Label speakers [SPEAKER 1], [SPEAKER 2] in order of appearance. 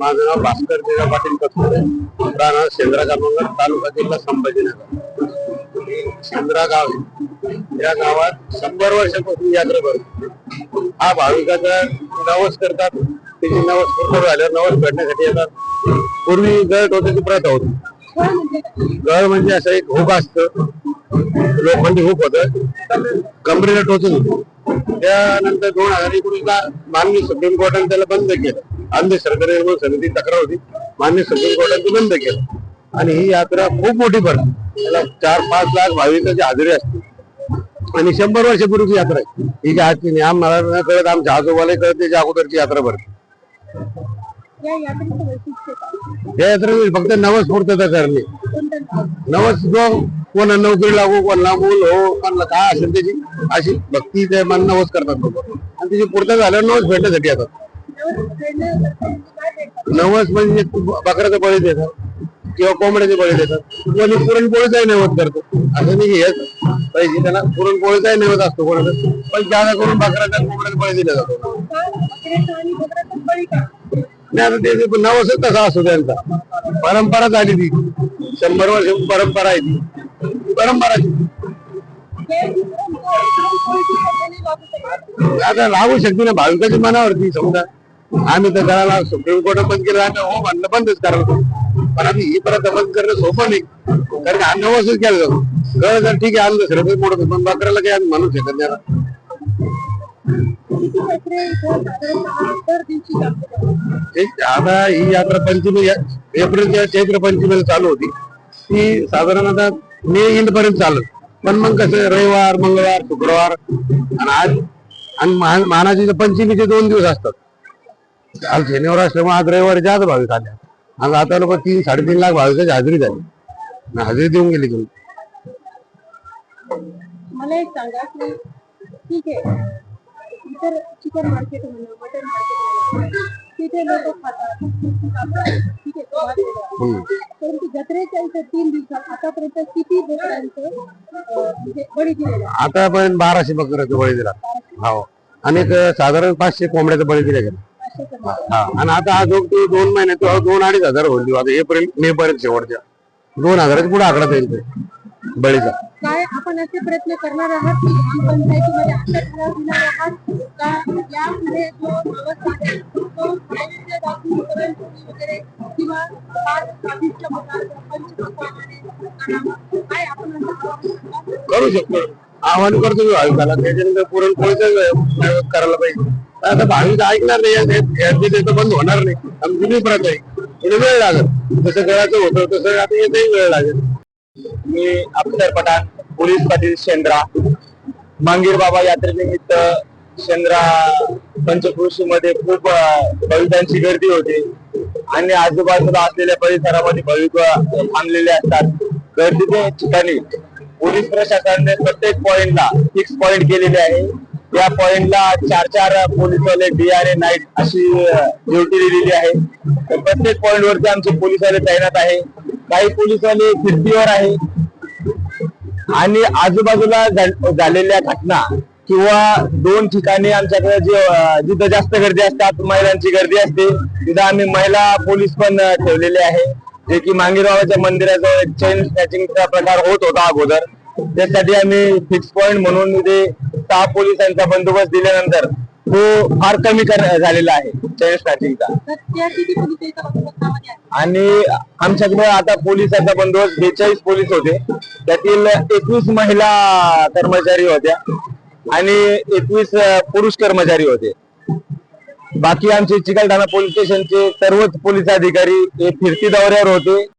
[SPEAKER 1] माझं नाव भास्कर देवा पाटील कथोरे राहणार शेंद्रा कामंगल तालुका जिल्हा संभाजीनगर. शेंद्रा गाव या गावात शंभर वर्षापासून यात्रा भरते हा भाविकाचा नवस करतात. त्याची नवस पूर्ण झाल्यावर नवस भेटण्यासाठी येतात. पूर्वी गळ टोचाची प्रथा होती. गळ म्हणजे असं एक हुक असतं. लोखंडी हुक होत. कमरेला टोचत होतं. त्यानंतर दोन हजार एकोणीसला माननीय सुप्रीम कोर्टाने त्याला बंद केलं. अंधश्रद्धा निर्मूलन समिती तक्रार होती. माननीय सुप्रीम कोर्टाने ते बंद केलं. आणि ही यात्रा खूप मोठी भरते त्याला चार पाच लाख भाविकांची हजेरी असते. आणि शंभर वर्षापूर्वीची यात्रा आहे. ही काय नाही आम्हाला न कळत आमच्या आजोबाला कळत त्याच्या अगोदरची यात्रा भरते
[SPEAKER 2] या यात्रेचं वैशिष्ट्य काय?
[SPEAKER 1] या यात्रेमध्ये फक्त नवस पूर्तता करणे? नवस जो कोणा नोकरी लागू कोणाला मूल हो कोणाला काय असेल त्याची अशी भक्ती ते मन नवस करतात लोक. आणि त्याची पूर्तता झाल्यावर नवस भेटण्यासाठी येतात.
[SPEAKER 2] नवस
[SPEAKER 1] म्हणजे बकऱ्याचं बळी देतात किंवा कोंबड्याचे बळी देतात. कोणी पुरणपोळीचाही नैवत करतो असं नाही हेच. पाहिजे त्याला पुरणपोळीचाही नैवत असतो कोणाचा. पण जादा करून बकऱ्याचा कोंबड्याचा बळी दिला जातो. नाही आता ते नवसच तसा असतो त्यांचा. परंपरा झाली ती. शंभर वर्ष परंपरा आहे ती. परंपरा आता लागू शकते ना भाविकाच्या मनावरती समजा. आम्ही तर घराला सुप्रीम कोर्ट बंद केलं आम्ही हो म्हणलं बंदच करायला पण आम्ही ही परत बंद करणं सोपं नाही. कारण आम्ही नवसच केलं जातो. कळ जर ठीक आहे आलं दुसरं काही मोठं पण बकऱ्याला काही आम्ही म्हणू शकत नाही आता. ही यात्रा पंचमी एप्रिलच्या चैत्र पंचमीला चालू होती. ती साधारण आता मे एंड पर्यंत चालत. पण मग कसं रविवार मंगळवार शुक्रवार आणि आज आणि महानाची पंचमीचे दोन दिवस असतात. आज शनिवार असल्यामुळे आज रविवारी जास्त भाविक आले. आज आता लोक तीन साडेतीन लाख भाविकाची हजेरी झाली. हजेरी देऊन गेली तुम्ही.
[SPEAKER 2] मला एक सांगा की ठीक आहे. इतर चिकन मार्केट म्हणा मटन मार्केट तिथे लोक खातात. ठीक आहे. परंतु जत्रेच्या इथे तीन दिवसात आतापर्यंत किती बोकडांचं म्हणजे बळी दिलेलं?
[SPEAKER 1] आतापर्यंत बाराशे बकऱ्याचा बळी दिला. हो. आणि साधारण पाचशे कोंबड्याचा बळी दिला गेला. हा आणि आता हा जो तो दोन महिने तो दोन अडीच हजार होईल आता एप्रिल मे पर्यंत शेवटच्या. दोन हजाराच्या पुढे आकडा जाईल ते बळीचा.
[SPEAKER 2] काय आपण असे प्रयत्न करणार आहात की ग्रामपंचायतीमध्ये अशा ठराव देणार आहात का यामध्ये जो नवस आहे तो नैवेद्य दाखवून पुरणपोळी वगैरे किंवा पाच स्वादिष्ट पदार्थ पंचपक्वान्नाने आणावं? काय आपण असं आवाहन करणार?
[SPEAKER 1] करू शकतो. आव्हान करतो मी भाविकाला त्याच्यानंतर पुरणपोळीचा करायला पाहिजे. आता भाविक ऐकणार नाही ते तर बंद होणार नाही. आमची जुनी प्रथा आहे. थोडी वेळ लागेल. जसं करायचं होतं तसं आता येतही वेळ लागेल.
[SPEAKER 3] मी अक्षर पठाण पोलीस पाटील शेंद्रा मांगीर बाबा यात्रेनिमित्त शेंद्रा पंचकृषी मध्ये खूप अ, भाविकांची गर्दी होते. आणि आजूबाजूला असलेल्या परिसरामध्ये भाविक अ, थांबलेले असतात. गर्दीच्या ठिकाणी पोलीस प्रशासनाने प्रत्येक पॉइंटला फिक्स पॉइंट केलेले आहे. या पॉइंटला चार चार पोलीसवाले डीआरए नाईट अशी ड्युटी दिलेली आहे. तर प्रत्येक पॉइंट वरती आमचे पोलीसवाले तैनात आहे. काही पोलीसवाले फिरतीवर आहे. आणि आजूबाजूला झालेल्या घटना किंवा दोन ठिकाणी आमच्याकडे जे जिथं जास्त गर्दी असतात महिलांची गर्दी असते तिथं आम्ही महिला पोलीस पण ठेवलेले आहे. जे की मांगीरबाबाच्या मंदिराजवळ एक चेन स्नॅचिंगचा प्रकार होत होता अगोदर. त्यासाठी आम्ही फिक्स पॉइंट म्हणून इथे सहा पोलिसांचा बंदोबस्त दिल्यानंतर तो फार कमी झालेला आहे चेन
[SPEAKER 2] आहेत?
[SPEAKER 3] आणि आमच्याकडे आता पोलिसांचा बंदोबस्त बेचाळीस पोलीस होते. त्यातील एकवीस महिला कर्मचारी होत्या आणि एकवीस पुरुष कर्मचारी होते. बाकी आमचे चिकलठाणा पोलीस स्टेशनचे सर्वच पोलीस अधिकारी हे फिरती दौऱ्यावर होते.